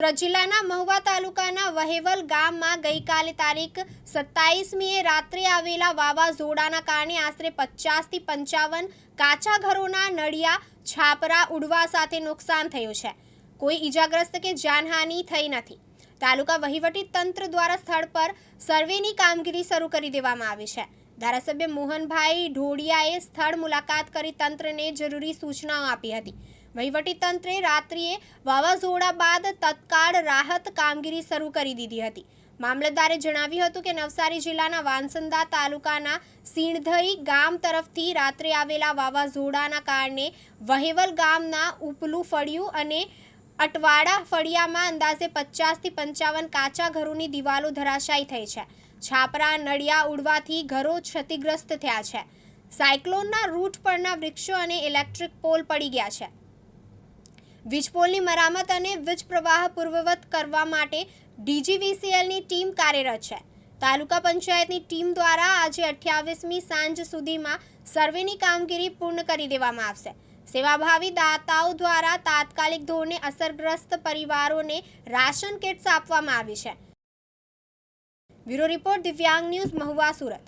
જિલ્લાના મહુવા તાલુકાના વહેવલ ગામમાં ગઈકાલે તારીખ સત્તાવીસમીએ રાત્રે આવેલા વાવાઝોડાના કારણે આશરે પચાસથી પંચાવન કાચા ઘરોના નળિયા છાપરા ઉડવા સાથે નુકસાન થયું છે. કોઈ ઈજાગ્રસ્ત કે જાનહાનિ થઈ નથી. તાલુકા વહીવટી તંત્ર દ્વારા સ્થળ પર સર્વેની કામગીરી શરૂ કરી દેવામાં આવી છે. ધારાસભ્ય મોહનભાઈ ઢોડિયાએ સ્થળ મુલાકાત કરી તંત્રને જરૂરી સૂચનાઓ આપી હતી. વહીવટી તંત્રે રાત્રિએ વાવાઝોડા બાદ તત્કાળ રાહત કામગીરી શરૂ કરી દીધી હતી. મામલતદારે જણાવ્યું હતું કે નવસારી જિલ્લાના વાંસંદા તાલુકાના સીણધઈ ગામ તરફથી રાત્રે આવેલા વાવાઝોડાના કારણે વહેવલ ગામના ઉપલું ફળિયું અને અટવાડા ફળિયામાં અંદાજે પચાસથી પંચાવન કાચા ઘરોની દિવાલો ધરાશાયી થઈ છે. છાપરા નળિયા ઉડવાથી ઘરો ક્ષતિગ્રસ્ત થયા છે. સાયક્લોનના રૂટ પરના વૃક્ષો અને ઇલેક્ટ્રિક પોલ પડી ગયા છે. વીજપોલની મરામત અને વીજ પ્રવાહ પૂર્વવત કરવા માટે ડીજીવીસીએલની ટીમ કાર્યરત છે. તાલુકા પંચાયતની ટીમ દ્વારા આજે અઠ્યાવીસમી સાંજ સુધીમાં સર્વેની કામગીરી પૂર્ણ કરી દેવામાં આવશે. સેવાભાવી દાતાઓ દ્વારા તાત્કાલિક ધોરણે અસરગ્રસ્ત પરિવારોને રાશન કિટ્સ આપવામાં આવી છે. બ્યુરો રિપોર્ટ દિવ્યાંગ ન્યૂઝ મહુવા સુરત.